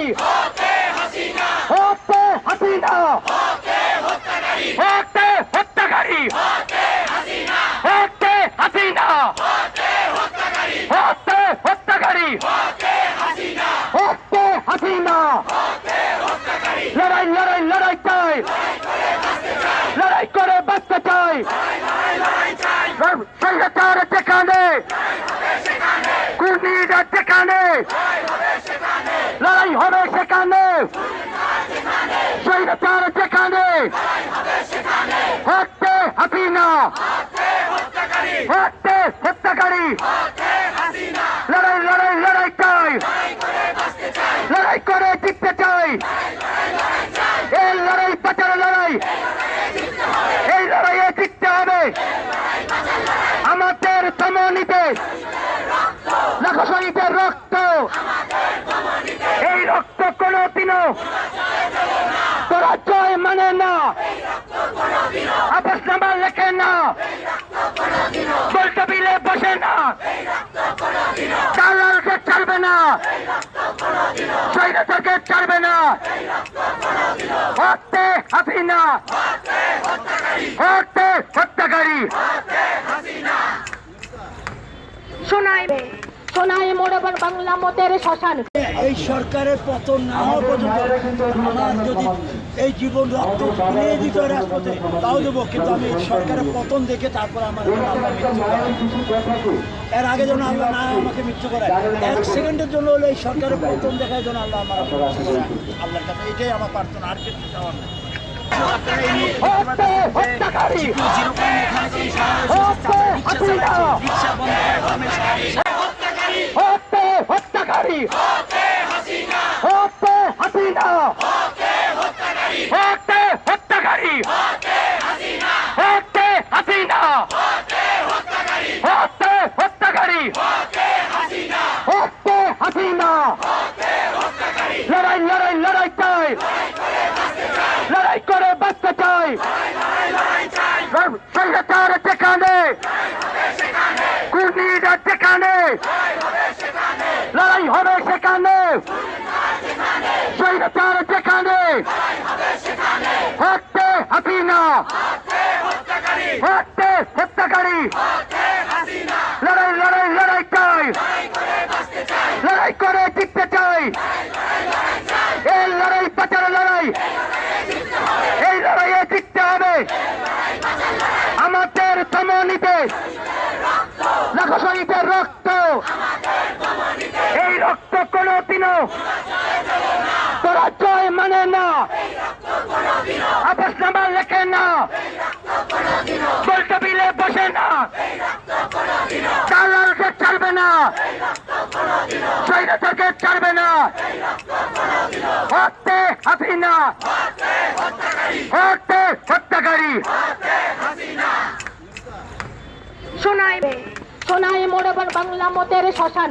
হত্যাকারী হতে হাসিনা হতে হত্যাকারী। হতে হাসিনা হতে হত্যাকারী। হতে হাসিনা লড়াই লড়াই লড়াই চাই। লড়াই করে বাঁচতে চাই। সৈন্যতার যেখানে কুর্মীরা যেখানে সেখানে সৈন্যতার যেখানে হচ্ছে হাসিনা হচ্ছে হত্যাকারী লড়াই লড়াই লড়াই চাই লড়াই করে জিততে চাই এই লড়াই বাঁচার লড়াই এই লড়াইয়ে জিততে হবে আমাদের ধমনীতে লাখো শহীদের রক্ত এই রক্ত কোনদিনও তোরা জয় মানে না আপস নামা লেখে না গোলটা বিলে বসে না দালালকে ছাড়বে না সৈন্যদেরকে ছাড়বে না হতে হাসিনা হতে হত্যাকারী মোড়াবার বাংলা মতের শ্মশান। এই সরকারের পতন না হওয়া পর্যন্ত আমার যদি এই জীবন রক্ত ফিরিয়ে দিত রাজপথে তাও দেবো কিন্তু আমি সরকারের পতন দেখে তারপর আমার। এর আগে যেন আল্লাহ না আমাকে মৃত্যু করায় এক সেকেন্ডের জন্য হলে এই সরকারের পতন দেখায় যেন আল্লাহ আমার আল্লাহর কাছে এটাই আমার প্রার্থনা আর কিছু চাওয়ার হতে হাসিনা হতে হত্যাকারী হতে হাসিনা হতে হত্যাকারী। হতে হাসিনা হতে হত্যাকারী। হতে হাসিনা লড়াই লড়াই লড়াই চাই। লড়াই করে বাঁচতে চাই। সৈন্যতার যেখানে কুর্মীরা যেখানে লড়াই হবে সেখানে সৈন্যতার যেখানে হচ্ছে হাসিনা হচ্ছে হত্যাকারী। লড়াই লড়াই লড়াই চাই। লড়াই করে জিততে চাই। এই লড়াই বাঁচার লড়াই। এই লড়াইয়ে জিততে হবে। আমাদের ধমনীতে লাখো রক্ত। এই রক্ত কোনদিনও তোরা জয় মানে না। আপস নামা লেখে না। গোলটা বসে না। দালালকে ছাড়বে না। সৈন্যদেরকে ছাড়বে না। হতে হাসিনা। হতে হত্যাকারী। শোনায় শোনায় মোড়াবার বাংলা মতের শ্মশান।